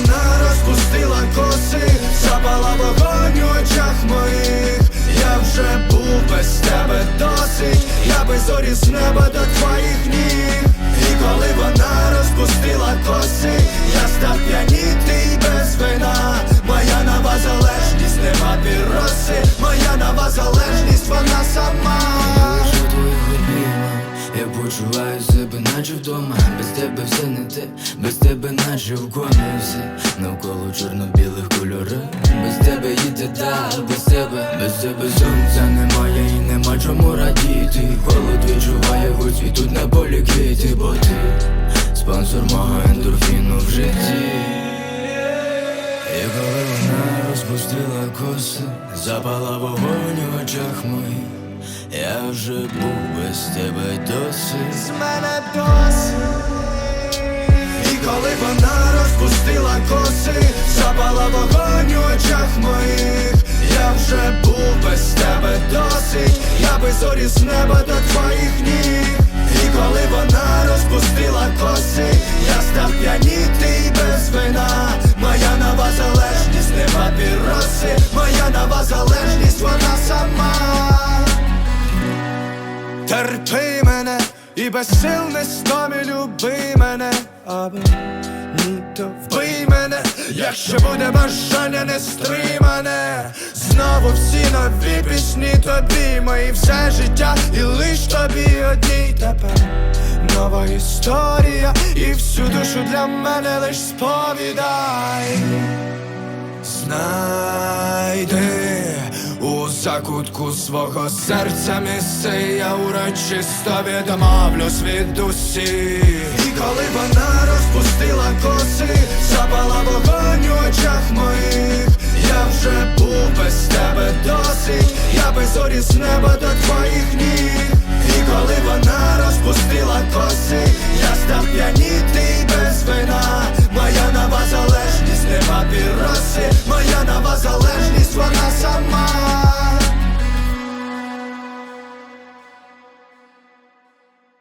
вона розпустила коси, запала вогонь у очах моїх, я вже був без тебе досить, я би зорі з неба до твоїх ніг. І коли вона розпустила коси, я став п'янітий без вина, моя нова залежність, нема піроси, моя нова залежність, вона сама почуваю себе, наче вдома. Без тебе все не те, без тебе наче в комі все. Навколо чорно-білих кольорів. Без тебе їде далі, без тебе, без тебе сонця немає і нема чому радіти. Холод відчуває хоч і тут на полі квіти, бо ти спонсор мого ендорфіну в житті. І коли вона розпустила коси, запала вогонь у очах моїх, я вже був без тебе досить. з мене досить І коли вона розпустила коси, запала вогонь у очах моїх, я вже був без тебе досить, я би зорі з неба до твоїх ніг. І коли вона розпустила Терпи мене і без сил не стомі люби мене, аби ні, то вбий мене, якщо буде бажання не стримане. Знову всі нові пісні тобі, мої все життя, і лиш тобі одній тепер нова історія, і всю душу для мене лиш сповідай. Закутку свого серця місце, я урочисто відмовлюсь від усіх. І коли вона розпустила коси, запала вогонь у очах моїх, я вже був без тебе досить, я би зорі з неба до твоїх ніг. І коли вона розпустила